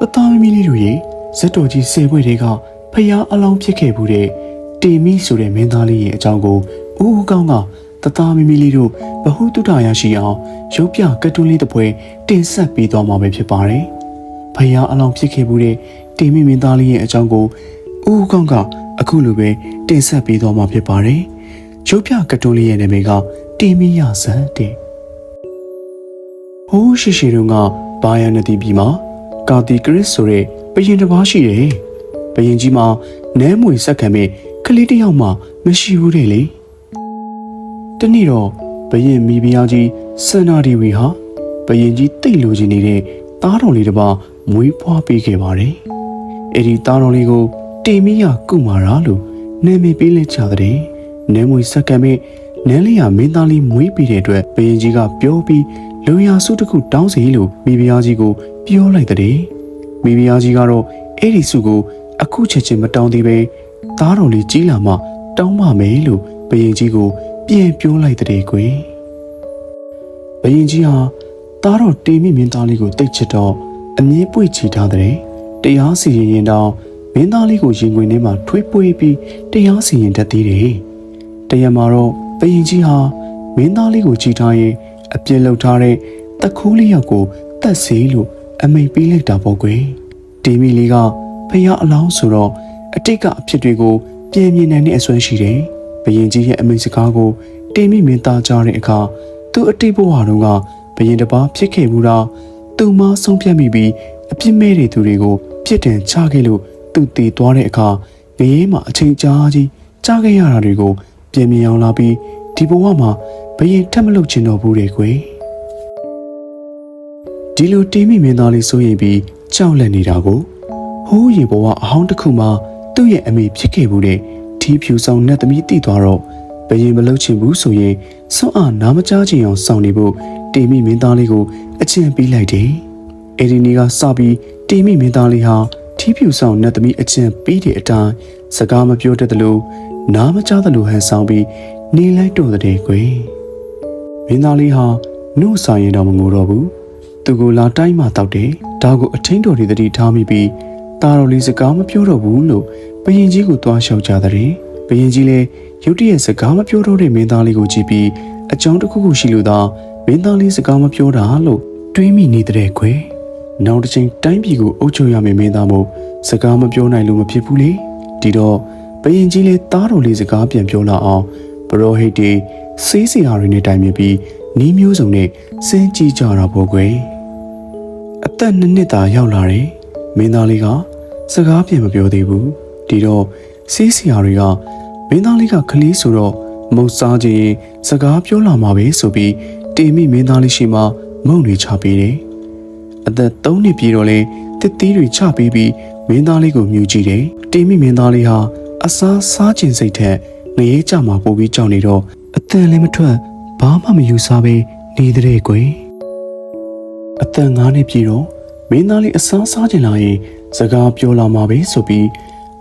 တသားမီမီလေးတို့ရေဇက်တော်ကြီးစေပွဲတွေကဖျားအလောင်းဖြစ်ခဲ့မှုတဲ့တေမီဆိုတဲ့မင်းသားလေးရဲ့အကြောင်းကိုဦးဦးကောင်းကတသားမီမီလေးတို့ဘ ഹു တုတရရှိအောင်ရုပ်ပြကတ်တူးလေးတစ်ပွဲတင်ဆက်ပေးသွားမှာပဲဖြစ်ပါတယ်။ဖျားအလောင်းဖြစ်ခဲ့မှုတဲ့တေမီမင်းသားလေးရဲ့အကြောင်းကိုဦးဦးကောင်းကအခုလိုပဲတင်ဆက်ပေးသွားမှာဖြစ်ပါတယ်။ရုပ်ပြကတ်တူးလေးရဲ့နာမည်ကတေမီရဇန်တဲ့။ဟိုးရှိရှိတုန်းကဘာယာနတီပြည်မှာ ကာတီကရစ်ဆိုတဲ့ဘယင်တစ်ပါးရှိတယ်။ဘယင်ကြီးမှာနဲမွေစက္ကံမဲ့ကလေးတစ်ယောက်မှမရှိဘူးတဲ့လေ။တနေ့တော့ဘယင်မိဖုရားကြီးစန္နာဒီဝီဟာဘယင်ကြီးတိတ်လိုချင်နေတဲ့သားတော်လေးတစ်ပါးမွေးဖွားပေးခဲ့ပါတယ်။အဲ့ဒီသားတော်လေးကိုတေမီယာကုမာရာလို့နာမည်ပေးလိုက်ကြတဲ့။နဲမွေစက္ကံမဲ့နန်းလေးရမင်းသားလေးမွေးပြီးတဲ့အတွက်ဘယင်ကြီးကပြောပြီး လူရစုတစ်ခုတောင်းစီလို့မိဖုရားကြီးကိုပြောလိုက်တဲ့။မိဖုရားကြီးကတော့အဲ့ဒီစုကိုအခုချက်ချင်းမတောင်းသေးပဲသားတော်လေးကြီးလာမှတောင်းပါမယ်လို့ဘယင်ကြီးကို ပြန်ပြောလိုက်တဲ့ကွယ်ဘယင်ကြီးဟာသားတော်တေမိမင်းသားလေးကိုတိတ်ချစ်တော့အမြဲပွေချီထားတဲ့တရားစီရင်ရင်တော့မင်းသားလေးကိုရင်ခွင်ထဲမှာထွေးပွေပြီးတရားစီရင်တတ်သေးတယ်တရမှာတော့ဘယင်ကြီးဟာမင်းသားလေးကိုချီထားရင် အပြစ်လောက်ထားတဲ့တခိုးလေးယောက်ကိုတတ်စေလို့အမိန်ပေးလိုက်တာပေါ့ကွယ်တေမိလေးကဖះအလောင်းဆိုတော့အတိတ်ကအဖြစ်တွေကိုပြင်မြင်နိုင်တဲ့အစွမ်းရှိတယ်။ဘယင်ကြီးရဲ့အမိန့်စကားကိုတင်မိမင်းသားကြားတဲ့အခါသူအတိတ်ဘဝတုန်းကဘယင်တစ်ပါးဖြစ်ခဲ့မှုတော့သူမဆုံးဖြတ်မိပြီးအပြစ်မဲ့တဲ့သူတွေကိုပြစ်ဒဏ်ချခဲ့လို့သူတည်သွားတဲ့အခါငရဲမှာအချိန်ကြာကြီးကြားခဲ့ရတာတွေကိုပြင်မြင်အောင်လာပြီးဒီဘဝမှာ ဘယင်ထက်မလုပ်ချင်တော့ဘူးတဲ့ကွယ်။ဒီလိုတင်မိမင်းသားလေးစိုးရိမ်ပြီးကြောက်လန့်နေတာကိုဟိုးရေဘဝအဟောင်းတစ်ခုမှာသူ့ရဲ့အမေဖြစ်ခဲ့မှုတဲ့ထီးဖြူဆောင်နဲ့သမီးတည်သွားတော့ဘယင်မလုတ်ချင်ဘူးဆိုရင်စွန့်အားနားမကြားချင်အောင်စောင့်နေဖို့တေမိမင်းသားလေးကိုအကျင့်ပေးလိုက်တယ်။အဲဒီနေ့ကစပြီးတေမိမင်းသားလေးဟာထီးဖြူဆောင်နဲ့သမီးအကျင့်ပေးတဲ့အတိုင်းစကားမပြောတတ်သလိုနားမကြားသလိုဟန်ဆောင်ပြီးနေလိုက်တော့တဲ့ကွယ်။ မင်းသားလေးဟာနှုတ်ဆိုင်ရင်တော့မငိုတော့ဘူး။သူကိုလာတိုင်းမှတောက်တယ်။ဒါကိုအထင်းတော်တွေတတိထားမိပြီးตาတော်လေးစကားမပြောတော့ဘူးလို့ဘယင်ကြီးကိုသွားလျှောက်ကြတဲ့ဘယင်ကြီးလည်းရုတ်တရက်စကားမပြောတော့တဲ့မင်းသားလေးကိုကြည့်ပြီးအကြောင်းတစ်ခုခုရှိလို့သာမင်းသားလေးစကားမပြောတာလို့တွေးမိနေတဲ့ခွေနောက်တစ်ချိန်တိုင်းပြည်ကိုအုပ်ချုပ်ရမယ့်မင်းသားမို့စကားမပြောနိုင်လို့မဖြစ်ဘူးလေဒီတော့ဘယင်ကြီးလည်းသားတော်လေးစကားပြန်ပြောလာအောင် ဘရောဟိတ်တွေစေးစရာတွေနဲ့တိုင်မြင်ပြီးနီးမျိုးစုံနဲ့စင်းကြည့်ကြတာပေါ့ကွယ်အသက်နှစ်နှစ်သာရောက်လာတယ်မင်းသားလေးကစကားပြန်မပြောသေးဘူးဒီတော့စီးစီယာတွေကမင်းသားလေးကခလီးဆိုတော့မုတ်စားခြင်းရင်စကားပြောလာမှာပဲဆိုပြီးတေမိမင်းသားလေးရှိမှမုံတွေချပေးတယ်အသက်၃နှစ်ပြည့်တော့လဲတစ်သီးတွေချပေးပြီးမင်းသားလေးကိုမြူကြည့်တယ်တေမိမင်းသားလေးဟာအစားစားခြင်းစိတ်ထက် ငရဲကြမှာပို့ပြီးကြောက်နေတော့အတန်လည်းမထွက်ဘာမှမယူစားပဲနေတဲ့ကွယ်အသက်၅နှစ်ပြည့်တော့မင်းသားလေးအစားစားခြင်းလာရင်စကားပြောလာမှာပဲဆိုပြီး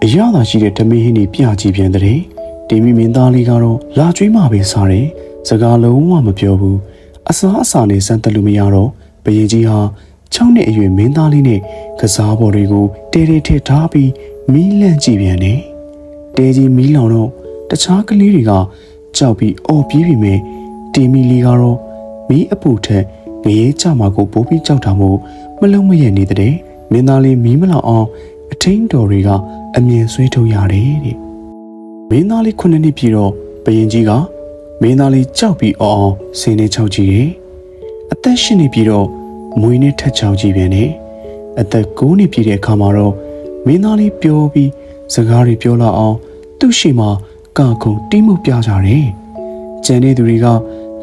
အရသာရှိတဲ့ဓမင်းဟင်းတွေပြကြည့်ပြန်တဲ့တီမီမင်းသားလေးကတော့လာကျွေးမှပဲစားတယ်စကားလုံးဝမပြောဘူးအစားအစာနဲ့စမ်းတက်လို့မရတော့ဘယင်ကြီးဟာ6နှစ်အရွယ်မင်းသားလေးနဲ့ကစားပေါ်တွေကိုတဲတဲထစ်ထားပြီးမီးလန့်ကြည့်ပြန်တယ်တဲကြီးမီးလောင်တော့ တခြားကလေးတွေကကြောက်ပြီးအော်ပြေးပြီမဲ့တီမီလေးကတော့မီးအပူထက်ငရဲကြမှာကိုပိုးပြီးကြောက်တာမို့မလုံးမရနေတဲ့မင်းသားလေးမီးမလောက်အောင်အထင်းတော်တွေကအမြင်ဆွေးထုတ်ရတယ်တဲ့မင်းသားလေးခုနှစ်နှစ်ပြည့်တော့ဘယင်ကြီးကမင်းသားလေးကြောက်ပြီးအော်အောင်ဆင်းနေချောက်ကြည့်တယ်အသက်၈နှစ်ပြည့်တော့မွေနဲ့ထက်ချောက်ကြည့်ပြန်တယ်အသက်၉နှစ်ပြည့်တဲ့အခါမှာတော့မင်းသားလေးပြောပြီးစကားတွေပြောလာအောင်သူ့ရှိမှာ ကာခုံတီးမှုပြကြတယ်ကျန်တဲ့သူတွေက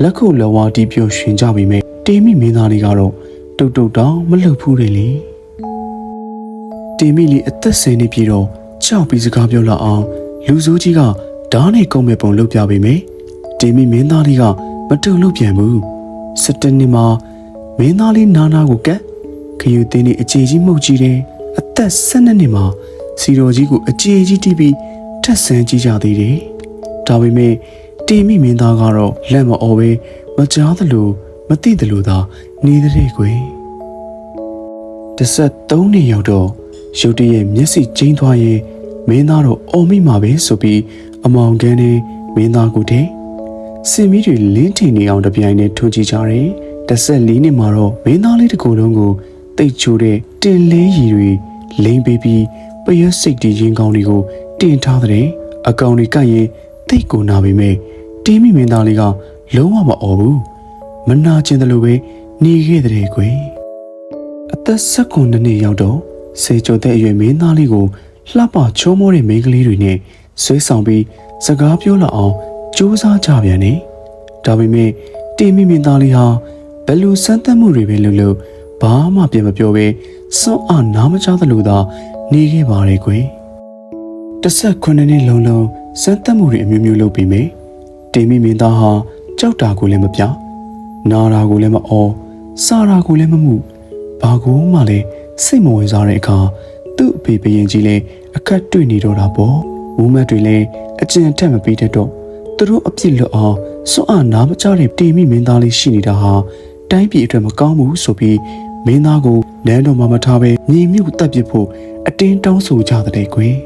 လက်ခုပ်လက်ဝါးတီးပြောရှင်ကြပြီမဲ့တေးမိမင်းသားလေးကတော့တုတ်တုတ်တောင်မလှုပ်ဘူးလေလေတေမီလီအသက်ဆယ်နှစ်ပြည့်တော့ကြောက်ပြီးစကားပြောလာအောင်လူစိုးကြီးကဓားနဲ့ကုန်းမဲ့ပုံလုပ်ပြပေးမယ်တေမီမင်းသားလေးကမတုံလို့ပြန်ဘူးစက်တနှစ်မှာမင်းသားလေးနာနာကိုကက်ခယူတင်းနေအခြေကြီးမှုတ်ကြည့်တယ်အသက်၁၂နှစ်မှာစီတော်ကြီးကိုအခြေကြီးတီးပြီး ထက်ဆန်းကြည့်ကြသေးတယ်ဒါပေမဲ့တေမီမင်းသားကတော့လက်မအော်ပဲမကြားသလိုမသိသလိုသာနေတဲ့ကွယ်တစ်ဆက်သုံးနှစ်ရောက်တော့ရုတ်တရက်မျက်စိကျိန်းသွားရင်မင်းသားတော့အော်မိမှာပဲဆိုပြီးအမောင်ကန်းနဲ့မင်းသားကိုတည်းစင်မီတွေလင်းထင်နေအောင်တပြိုင်နဲ့ထွန်ကြည့်ကြတယ်တစ်ဆက်လေးနှစ်မှာတော့မင်းသားလေးတစ်ကိုယ်လုံးကိုတိတ်ချိုးတဲ့တင်လေးရီတွေလိမ့်ပေးပြီးပရွက်စိတ်တီရင်ကောင်းတွေကို တင်ထားတဲ့အကောင်တွေကပ်ရင်တိတ်ကိုနာပေမဲ့တီးမိမင်းသားလေးကလုံးဝမအော်ဘူးမနာကျင်တယ်လို့ပဲနေခဲ့တဲ့ကွယ်အသက်16နှစ်ရောက်တော့စေကျော်တဲ့အရွယ်မင်းသားလေးကိုလှပချုံးမောတဲ့မိန်းကလေးတွေနဲ့ဆွဲဆောင်ပြီးစကားပြောလာအောင်ကြိုးစားကြပြန်နေဒါပေမဲ့တီးမိမင်းသားလေးဟာဘယ်လိုစမ်းသပ်မှုတွေပဲလုပ်လို့ဘာမှပြန်မပြောပဲစွန့်အားနားမချသလိုသာနေခဲ့ပါတယ်ကွယ် တစ်ဆက်ခုနှစ်နှစ်လုံးလုံးစမ်းသပ်မှုတွေအမျိုးမျိုးလုပ်ပြီးမယ်တီမီမင်းသားဟာကြောက်တာကိုလည်းမပြနာတာကိုလည်းမအော်စာတာကိုလည်းမမှုဘာကိုမှလည်းစိတ်မဝင်စားတဲ့အခါသူ့အဖေဘရင်ကြီးလည်းအခက်တွေ့နေတော့တာပေါ့မူးမတ်တွေလည်းအကျင့်ထက်မပြီးတတ်တော့သူတို့အပြစ်လွတ်အောင်စွန့်အားနားမချတဲ့တီမီမင်းသားလေးရှိနေတာဟာတိုင်းပြည်အတွက်မကောင်းဘူးဆိုပြီးမင်းသားကိုနန်းတော်မှာမထားဘဲညီမြုပ်တပ်ပစ်ဖို့အတင်းတောင်းဆိုကြတဲ့ကွယ်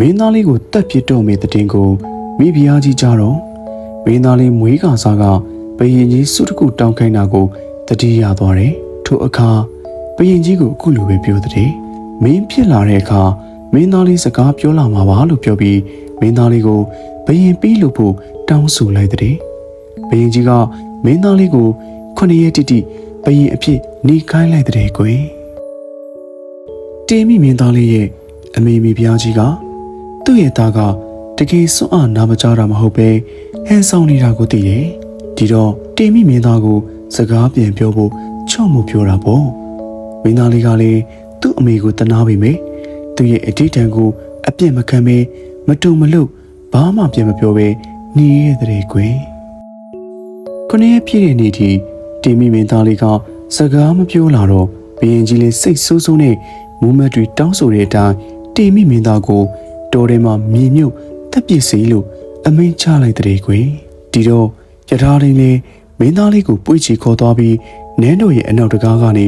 မင်းသားလေးကိုတပ်ပစ်တော့မေတဲ့တင်ကိုမိဖုရားကြီးကြတော့မင်းသားလေးမွေးကစားကဘယင်ကြီးစုတခုတောင်းခိုင်းတာကိုတတိရသွားတယ်ထိုအခါဘယင်ကြီးကိုအခုလိုပဲပြောတဲ့မင်းဖြစ်လာတဲ့အခါမင်းသားလေးစကားပြောလာမှာပါလို့ပြောပြီးမင်းသားလေးကိုဘယင်ပြီးလို့ဖို့တောင်းဆိုလိုက်တဲ့ဘယင်ကြီးကမင်းသားလေးကိုခုနှစ်ရက်တိတိဘယင်အဖြစ်နေခိုင်းလိုက်တဲ့ကွယ်တေမိမင်းသားလေးရဲ့အမေမိဖုရားကြီးက သူ့ရဲ့သားကတကယ်စွန့်အားနာမကြတာမဟုတ်ပဲဟန်ဆောင်နေတာကိုသိတယ်ဒီတော့တေမိမင်းသားကိုစကားပြန်ပြောဖို့ချော့မှုပြောတာပေါ့မင်းသားလေးကလည်းသူ့အမေကိုတနာပေမဲ့သူ့ရဲ့အတိတ်တန်ကိုအပြစ်မခံပဲမတုံမလို့ဘာမှပြန်မပြောပဲနေရတဲ့ကွယ်ခொနည်းပြည့်တဲ့နေ့ထိတေမိမင်းသားလေးကစကားမပြောလာတော့ဘရင်ကြီးလေးစိတ်ဆိုးဆိုးနဲ့မူးမတ်တွေတောင်းဆိုတဲ့အတိုင်းတေမိမင်းသားကို တော်ထဲမှာမြေမြုပ်တက်ပစ်စီလို့အမိန်ချလိုက်တဲ့ကွယ်ဒီတော့ယထာရင်းလေးမင်းသားလေးကိုပွေ့ချီခေါ်သွားပြီးနန်းတော်ရဲ့အနောက်တကားကနေ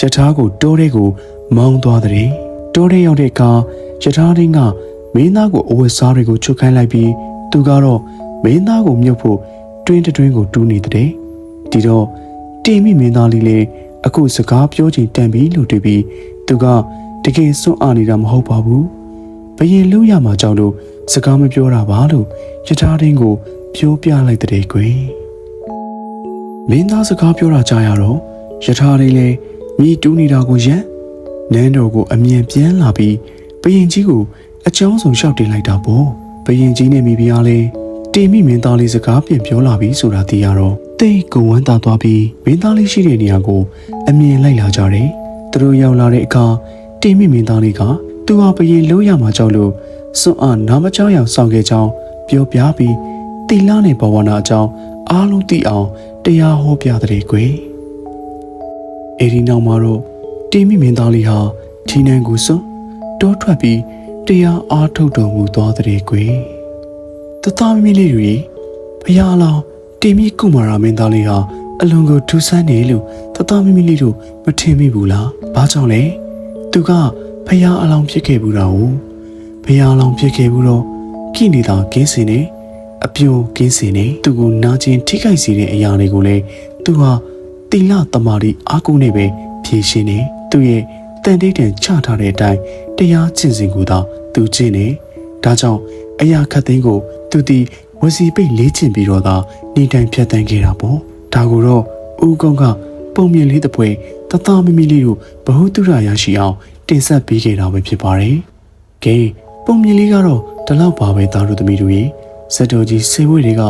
ယထာကိုတောထဲကိုမောင်းသွားတဲ့တောထဲရောက်တဲ့အခါယထာရင်းကမင်းသားကိုအဝတ်စားတွေကိုချုပ်ခိုင်းလိုက်ပြီးသူကတော့မင်းသားကိုမြုပ်ဖို့တွင်းတွင်းကိုတူးနေတဲ့ဒီတော့တီမိမင်းသားလေးလည်းအခုစကားပြောချိန်တန်ပြီလို့တွေ့ပြီးသူကတကယ်စွန့်အားနေတာမဟုတ်ပါဘူး ဘယင်လူရမှာကြောက်လို့စကားမပြောတာပါလို့ယထာရင်းကိုပြောပြလိုက်တဲ့ကွယ်မင်းသားစကားပြောတာကြားရတော့ယထာရင်းလည်းမိတူးနေတာကိုရန်နန်းတော်ကိုအမြန်ပြန်လာပြီးဘယင်ကြီးကိုအကြောင်းဆုံးလျှောက်တင်လိုက်တာပေါ့ဘယင်ကြီးနဲ့မိဖုရားလည်းတေမိမင်းသားလေးစကားပြန်ပြောလာပြီးဆိုတာသိရတော့တိတ်ကုံဝမ်းသာသွားပြီးမင်းသားလေးရှိတဲ့နေရာကို အမြင်လိုက်လာကြတယ်သူတို့ရောက်လာတဲ့အခါတေမိမင်းသားလေးက သူဟာဘယင်လို့ရမှာကြောက်လို့စွန့်အားနာမကြောက်ရောက်ဆောင်ခဲ့ကြောင်းပြောပြပြီးတီလာနဲ့ဘဝနာအကြောင်းအားလုံးသိအောင်တရားဟောပြတဲ့ကွယ်အဲဒီနောက်မှာတော့တေမိမင်းသားလေးဟာထီနန်းကိုစွန့်တောထွက်ပြီးတရားအားထုတ်တော်မူသွားတဲ့ကွယ်တသားမီလေးတွေဘုရားလောင်းတေမိကုမာရာမင်းသားလေးဟာအလွန်ကိုထူးဆန်းနေလို့တသားမီမီလေးတို့မထင်မိဘူးလားဘာကြောင့်လဲသူက ဖះအလောင်းဖြစ်ခဲ့ဘူးတာ ਉਹ ဖះအလောင်းဖြစ်ခဲ့ဘူးတော့ကိနေတာကင်းစင်နေအပြိုကင်းစင်နေသူကိုနာကျင်ထိခိုက်စေတဲ့အရာတွေကိုလည်းသူဟာတိလတမာရီအာကုနဲ့ပဲဖြေရှင်းနေသူရဲ့တန်တိတ်တန်ချထားတဲ့အတိုင်းတရားကျင့်စဉ်ကိုသာသူကျင့်နေဒါကြောင့်အရာခတ်သိမ်းကို သူတီဝစီပိတ်လေးကျင့်ပြီးတော့သာနေတိုင်းဖြတ်တန်းခဲ့တာပေါ့ဒါကိုတော့ဦးကုန်းက ပုံမြင်လေးတစ်ပွဲတသားမမီလေးတို့ဘ ഹു တုရရရှိအောင်တင်ဆက်ပေးခဲ့တာပဲဖြစ်ပါတယ်။ကဲပုံမြင်လေးကတော့ဒီလောက်ပါပဲသားတို့သမီးတို့ရေဇက်တော်ကြီးစေဝဲတွေက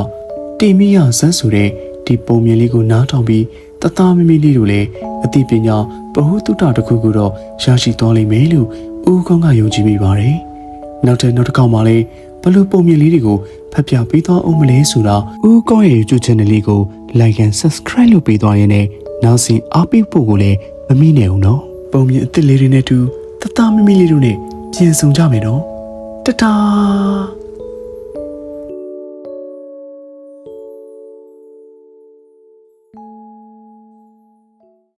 တီမီယာဇက်ဆိုတဲ့ဒီပုံမြင်လေးကိုနားထောင်ပြီးတသားမမီလေးတို့လည်းအသိပညာဘ ഹു တုတတစ်ခုခုတော့ရရှိသွားလိမ့်မယ်လို့ဦးကောင်းကယုံကြည်မိပါတယ်။နောက်ထပ်နောက်တစ်ခေါက်မှလည်းဘလို့ပုံမြင်လေးတွေကိုဖတ်ပြပေးသွားအောင်မလဲဆိုတာဦးကောင်းရဲ့ YouTube channel လေးကို like and subscribe လုပ်ပေးသွားရင်လည်း နောက်စီအားပေးဖို့ကိုလည်းမမိနဲ့ဦးနော်ပုံမြင်အစ်စ်လေးတွေနဲ့တူတသားမမီလေးတို့နဲ့ပြင်ဆောင်ကြမယ်နော်တတား